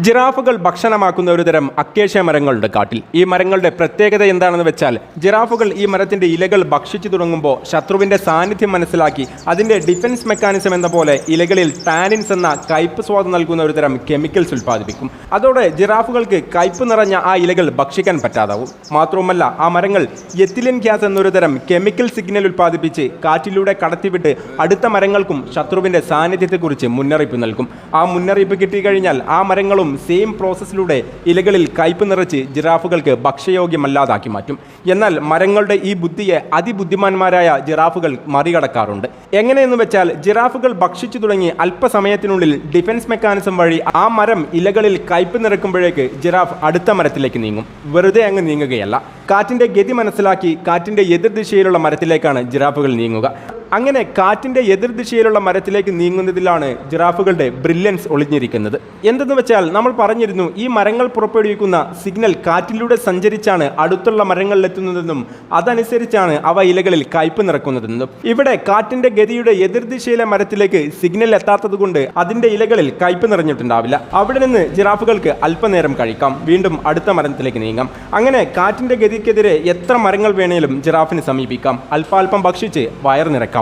ജിറാഫുകൾ ഭക്ഷണമാക്കുന്ന ഒരു തരം അക്കേഷ്യ മരങ്ങളുടെ കാട്ടിൽ. ഈ മരങ്ങളുടെ പ്രത്യേകത എന്താണെന്ന് വെച്ചാൽ ജിറാഫുകൾ ഈ മരത്തിന്റെ ഇലകൾ ഭക്ഷിച്ചു തുടങ്ങുമ്പോൾ ശത്രുവിന്റെ സാന്നിധ്യം മനസ്സിലാക്കി അതിന്റെ ഡിഫൻസ് മെക്കാനിസം എന്ന പോലെ ഇലകളിൽ ടാനിൻസ് എന്ന കയ്പ് സ്വാദ് നൽകുന്ന ഒരു തരം കെമിക്കൽസ് ഉൽപ്പാദിപ്പിക്കും. അതോടെ ജിറാഫുകൾക്ക് കയ്പ് നിറഞ്ഞ ആ ഇലകൾ ഭക്ഷിക്കാൻ പറ്റാതാവും. മാത്രവുമല്ല ആ മരങ്ങൾ എത്തിലിൻ ഗ്യാസ് എന്നൊരു തരം കെമിക്കൽ സിഗ്നൽ ഉൽപ്പാദിപ്പിച്ച് കാറ്റിലൂടെ കടത്തിവിട്ട് അടുത്ത മരങ്ങൾക്കും ശത്രുവിന്റെ സാന്നിധ്യത്തെക്കുറിച്ച് മുന്നറിയിപ്പ് നൽകും. ആ മുന്നറിയിപ്പ് കിട്ടിക്കഴിഞ്ഞാൽ ആ മരങ്ങളും സെയിം പ്രോസസ്സിലൂടെ ഇലകളിൽ കയ്പ് നിറച്ച് ജിറാഫുകൾക്ക് ഭക്ഷ്യയോഗ്യമല്ലാതാക്കി മാറ്റും. എന്നാൽ മരങ്ങളുടെ ഈ ബുദ്ധിയെ അതിബുദ്ധിമാന്മാരായ ജിറാഫുകൾ മറികടക്കാറുണ്ട്. എങ്ങനെയെന്ന് വെച്ചാൽ ജിറാഫുകൾ ഭക്ഷിച്ചു തുടങ്ങി അല്പസമയത്തിനുള്ളിൽ ഡിഫൻസ് മെക്കാനിസം വഴി ആ മരം ഇലകളിൽ കയ്പ് നിറക്കുമ്പോഴേക്ക് ജിറാഫ് അടുത്ത മരത്തിലേക്ക് നീങ്ങും. വെറുതെ അങ്ങ് നീങ്ങുകയല്ല. കാറ്റിന്റെ ഗതി മനസ്സിലാക്കി കാറ്റിന്റെ എതിർദിശയിലുള്ള മരത്തിലേക്കാണ് ജിറാഫുകൾ നീങ്ങുക. അങ്ങനെ കാറ്റിന്റെ എതിർദിശയിലുള്ള മരത്തിലേക്ക് നീങ്ങുന്നതിലാണ് ജിറാഫുകളുടെ ബ്രില്യൻസ് ഒളിഞ്ഞിരിക്കുന്നത്. എന്തെന്ന് വെച്ചാൽ നമ്മൾ പറഞ്ഞിരുന്നു ഈ മരങ്ങൾ പുറപ്പെടുവിക്കുന്ന സിഗ്നൽ കാറ്റിലൂടെ സഞ്ചരിച്ചാണ് അടുത്തുള്ള മരങ്ങളിലെത്തുന്നതെന്നും അതനുസരിച്ചാണ് അവ ഇലകളിൽ കയ്പ് നിറക്കുന്നതെന്നും. ഇവിടെ കാറ്റിന്റെ ഗതിയുടെ എതിർദിശയിലെ മരത്തിലേക്ക് സിഗ്നൽ എത്താത്തതുകൊണ്ട് അതിന്റെ ഇലകളിൽ കയ്പ് നിറഞ്ഞിട്ടുണ്ടാവില്ല. അവിടെ നിന്ന് ജിറാഫുകൾക്ക് അല്പനേരം കഴിക്കാം. വീണ്ടും അടുത്ത മരത്തിലേക്ക് നീങ്ങാം. അങ്ങനെ കാറ്റിന്റെ ഗതിക്കെതിരെ എത്ര മരങ്ങൾ വേണേലും ജിറാഫിന് സമീപിക്കാം. അല്പാൽപം ഭക്ഷിച്ച് വയർ നിറക്കാം